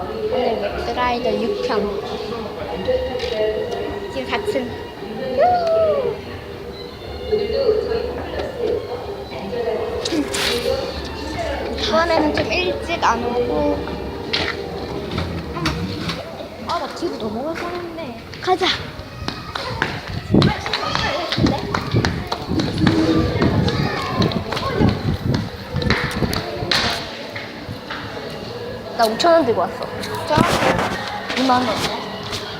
오늘 맥스라이더 6편. 지금 4층. 이번에는 좀 일찍 안 오고. 아, 나 뒤로 넘어갈 뻔했네. 가자. 나 5천 원 들고 왔어. 저 2만 원.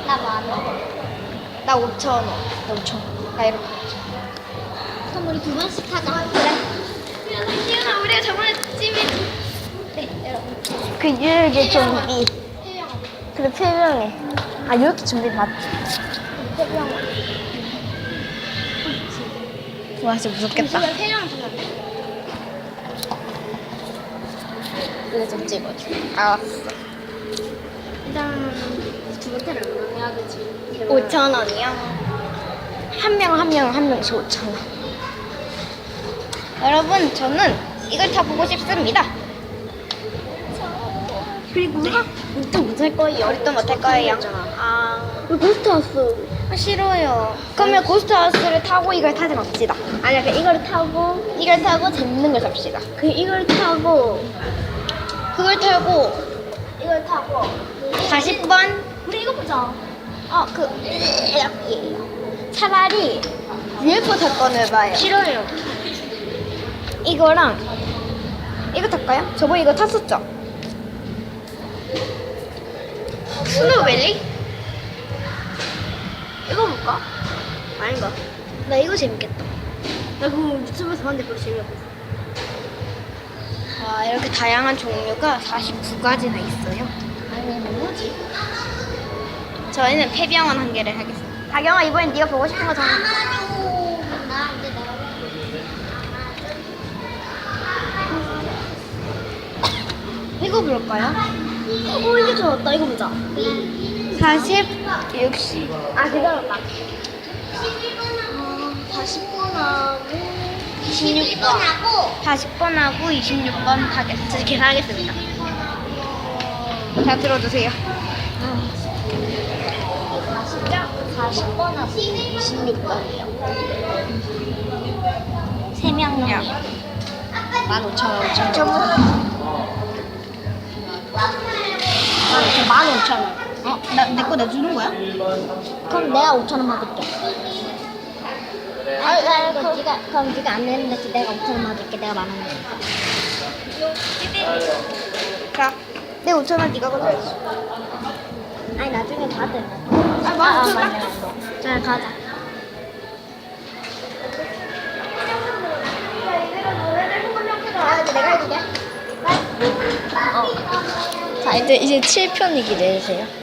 나 만 원. 나 5천 원. 나 5천 원. 나 이렇게. 그럼 우리 두 번씩 하자. 그래. 희연아, 우리가 저번에 찜이. 네, 여러분. 그 유일하게 좀비. 그래, 폐병에. 아, 이렇게 준비 맞지? 폐병. 와, 진짜 무섭겠다. 폐병 주면 이거 좀 찍어줘. 알았어. 일단 두 번째를 얼마나 해야 되지? 5천 원이요. 한 명 한 명 한 명씩 5천 원. 여러분 저는 이걸 타보고 싶습니다. 그리고 네. 또 못할 거예요. 우리 또 못할 거예요. 아, 왜 고스트 왔어? 아, 싫어요. 그러면 고스트하우스를 타고 이걸 타지 맙시다. 아니야, 그 이걸 타고 이걸 타고 재밌는 걸 삽시다. 그 이걸 타고 그걸 타고 이걸 타고 40번 우리 이거 보자. 어, 그 차라리 UFO 사건을 봐요. 싫어요. 이거랑 이거 탈까요? 저번에 이거 탔었죠? 스노우밸리? 이거 볼까? 아닌가? 나 이거 재밌겠다. 나 그거 유튜브에서 봤는데 그거 재미없어. 와 이렇게 다양한 종류가 49가지나 있어요. 아니 뭐지? 저희는 폐병원 한 개를 하겠습니다. 다경아 이번엔 네가 보고 싶은 거 정해. 아마도 나 이제 나 이거 볼까요? 어 이게 좋았다. 이거 보자. 40, 60. 아 기다렸다. 40번하고 26번. 40번 하고 26번 타겠습니다. 저 계산하겠습니다. 자 들어주세요. 40번 하고 26번이요. 3명 야. 15,000원, 5,000원. 전부 만 오천 원. 어? 나, 내 거 내주는 거야? 그럼 내가 5천 원 받을게. 그럼 네가 그럼 네가 안 내는데 내가 5천 원 받을게. 내가 만 원. 내니까. 자, 내 5,000원 네가 가져야지. 아니 나중에 받을. 아, 만 오천 원 맞네. 자 가자. 내가 해줄게. 자, 이제, 이제 7편 얘기 내주세요.